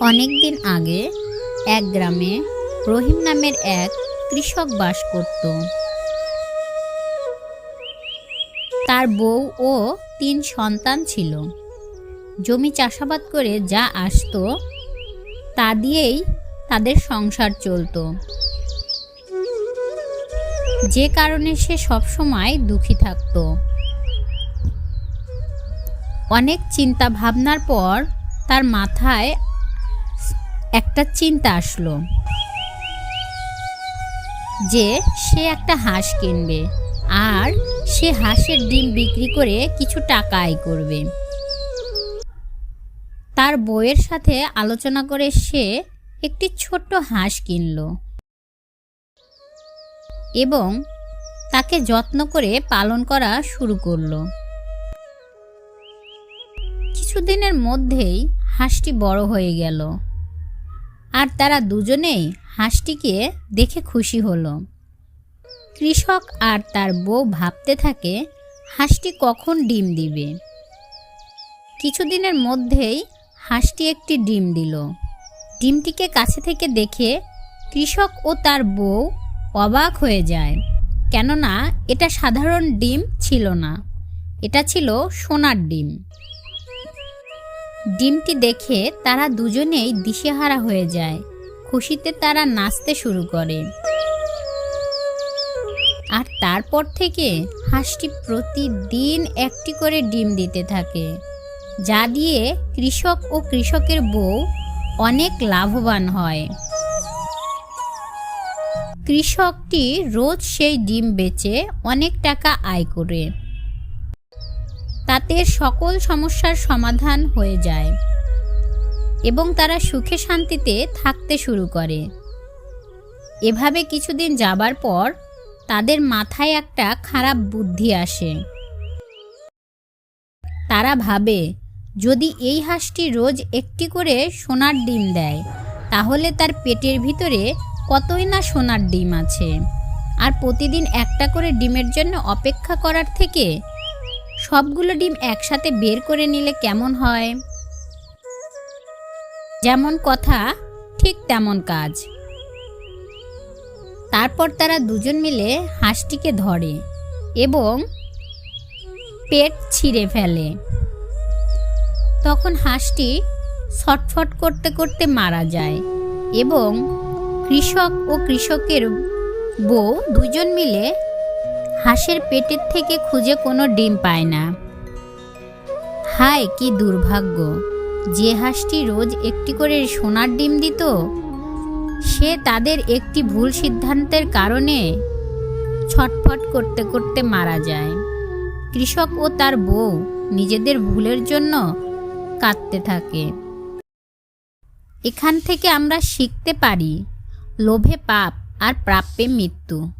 অনেক দিন আগে এক গ্রামে রহিম নামের এক কৃষক বাস করত। তার বউ ও তিন সন্তান ছিল। জমি চাষাবাদ করে যা আসতো, তা দিয়েই তাদের সংসার চলতো। যে কারণে সে সবসময় দুঃখী থাকতো। অনেক চিন্তা ভাবনার পর তার মাথায় একটা চিন্তা আসলো যে সে একটা হাঁস কিনবে আর সে হাঁসের ডিম বিক্রি করে কিছু টাকা আয় করবে। তার বইয়ের সাথে আলোচনা করে সে একটি ছোট্ট হাঁস কিনলো এবং তাকে যত্ন করে পালন করা শুরু করল। কিছুদিনের মধ্যেই হাঁসটি বড় হয়ে গেল। আর তারা দুজনেই হাঁসটিকে দেখে খুশি হলো। কৃষক আর তার বউ ভাবতে থাকে, হাঁসটি কখন ডিম দিবে? কিছুদিনের মধ্যেই হাঁসটি একটি ডিম দিল। ডিমটিকে কাছে থেকে দেখে কৃষক ও তার বউ অবাক হয়ে যায়, কেননা এটা সাধারণ ডিম ছিল না। এটা ছিল সোনার ডিম। ডিমটি দেখে তারা দুজনেই দিশেহারা হয়ে যায়। খুশিতে তারা নাচতে শুরু করে। আর তারপর থেকে হাঁসটি প্রতিদিন একটি করে ডিম দিতে থাকে, যা দিয়ে কৃষক ও কৃষকের বউ অনেক লাভবান হয়। কৃষকটি রোজ সেই ডিম বেচে অনেক টাকা আয় করে। তাতে সকল সমস্যার সমাধান হয়ে যায় এবং তারা সুখে শান্তিতে থাকতে শুরু করে। এভাবে কিছুদিন যাবার পর তাদের মাথায় একটা খারাপ বুদ্ধি আসে। তারা ভাবে, যদি এই হাঁসটি রোজ একটি করে সোনার ডিম দেয়, তাহলে তার পেটের ভিতরে কতই না সোনার ডিম আছে? আর প্রতিদিন একটা করে ডিমের জন্য অপেক্ষা করার থেকে সবগুলো ডিম একসাথে বের করে নিলে কেমন হয়? যেমন কথা, ঠিক তেমন কাজ। তারপর তারা দুজন মিলে হাঁসটিকে ধরে এবং পেট ছিঁড়ে ফেলে। তখন হাঁসটি ছটফট করতে করতে মারা যায় এবং কৃষক ও কৃষকের বউ দুজন মিলে হাঁসের পেটের থেকে খুঁজে কোনো ডিম পায় না। হায়, কি দুর্ভাগ্য। যে হাঁসটি রোজ একটি করে সোনার ডিম দিত, সে তাদের একটি ভুল সিদ্ধান্তের কারণে ছটফট করতে করতে মারা যায়। কৃষক ও তার বউ নিজেদের ভুলের জন্য কাঁদতে থাকে। এখান থেকে আমরা শিখতে পারি, লোভে পাপ আর প্রাপ্যে মৃত্যু।